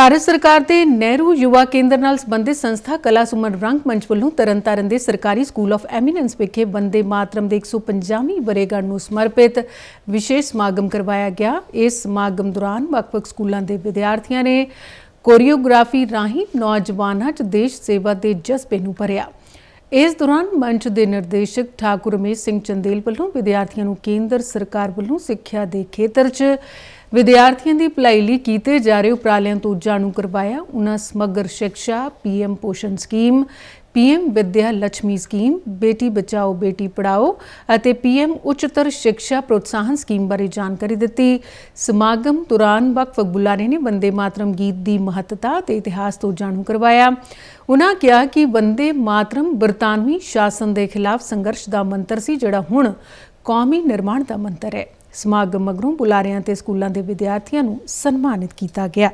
ਭਾਰਤ ਸਰਕਾਰ ਦੇ ਨਹਿਰੂ ਯੁਵਾ ਕੇਂਦਰ ਨਾਲ ਸੰਬੰਧਿਤ ਸੰਸਥਾ ਕਲਾ ਸੁਮਨ ਰੰਗ ਮੰਚ ਵੱਲੋਂ ਤਰਨਤਾਰਨ ਦੇ ਸਰਕਾਰੀ ਸਕੂਲ ਆਫ ਐਮੀਨੈਂਸ ਵਿਖੇ ਬੰਦੇ ਮਾਤਰਮ ਦੇ 150ਵੀਂ ਵਰੇਗੰਢ ਨੂੰ ਸਮਰਪਿਤ ਵਿਸ਼ੇਸ਼ ਸਮਾਗਮ ਕਰਵਾਇਆ ਗਿਆ। ਇਸ ਸਮਾਗਮ ਦੌਰਾਨ ਵੱਖ-ਵੱਖ ਸਕੂਲਾਂ ਦੇ ਵਿਦਿਆਰਥੀਆਂ ਨੇ ਕੋਰੀਓਗ੍ਰਾਫੀ ਰਾਹੀਂ ਨੌਜਵਾਨਾਂ 'ਚ ਦੇਸ਼ ਸੇਵਾ ਦੇ ਜਜ਼ਬੇ ਨੂੰ ਭਰਿਆ। ਇਸ ਦੌਰਾਨ ਮੰਚ ਦੇ ਨਿਰਦੇਸ਼ਕ ਠਾਕੁਰ ਰਮੇਸ਼ ਸਿੰਘ ਚੰਦੇਲ ਵੱਲੋਂ ਵਿਦਿਆਰਥੀਆਂ ਨੂੰ ਕੇਂਦਰ ਸਰਕਾਰ ਵੱਲੋਂ ਸਿੱਖਿਆ ਦੇ ਖੇਤਰ 'ਚ ਵਿਦਿਆਰਥੀਆਂ ਦੀ ਭਲਾਈ ਲਈ ਕੀਤੇ ਜਾ ਰਹੇ ਉਪਰਾਲਿਆਂ ਤੋਂ ਜਾਣੂ ਕਰਵਾਇਆ ਉਹਨਾਂ Samagra Shiksha PM Poshan scheme, PM Vidya Lakshmi scheme, Beti Bachao, Beti ਪੜਾਓ ਅਤੇ ਪੀਐਮ ਉੱਚਤਰ ਸਿੱਖਿਆ ਪ੍ਰੋਤਸਾਹਨ ਸਕੀਮ ਬਾਰੇ ਜਾਣਕਾਰੀ ਦਿੱਤੀ। ਸਮਾਗਮ ਦੌਰਾਨ ਵੱਖ-ਵੱਖ ਬੁਲਾਰੇ ਨੇ ਬੰਦੇ ਮਾਤਰਮ ਗੀਤ ਦੀ ਮਹੱਤਤਾ ਤੇ ਇਤਿਹਾਸ ਤੋਂ ਜਾਣੂ ਕਰਵਾਇਆ। ਉਹਨਾਂ ਕਿਹਾ ਕਿ ਬੰਦੇ ਮਾਤਰਮ ਬਰਤਾਨਵੀ ਸ਼ਾਸਨ ਦੇ ਖਿਲਾਫ ਸੰਘਰਸ਼ ਦਾ ਮੰਤਰ ਸੀ, ਜਿਹੜਾ ਹੁਣ ਕੌਮੀ ਨਿਰਮਾਣ ਦਾ ਮੰਤਰ ਹੈ। ਸਮਾਗਮ ਮਗਰੋਂ ਬੁਲਾਰਿਆਂ ਤੇ ਸਕੂਲਾਂ ਦੇ ਵਿਦਿਆਰਥੀਆਂ ਨੂੰ ਸਨਮਾਨਿਤ ਕੀਤਾ ਗਿਆ।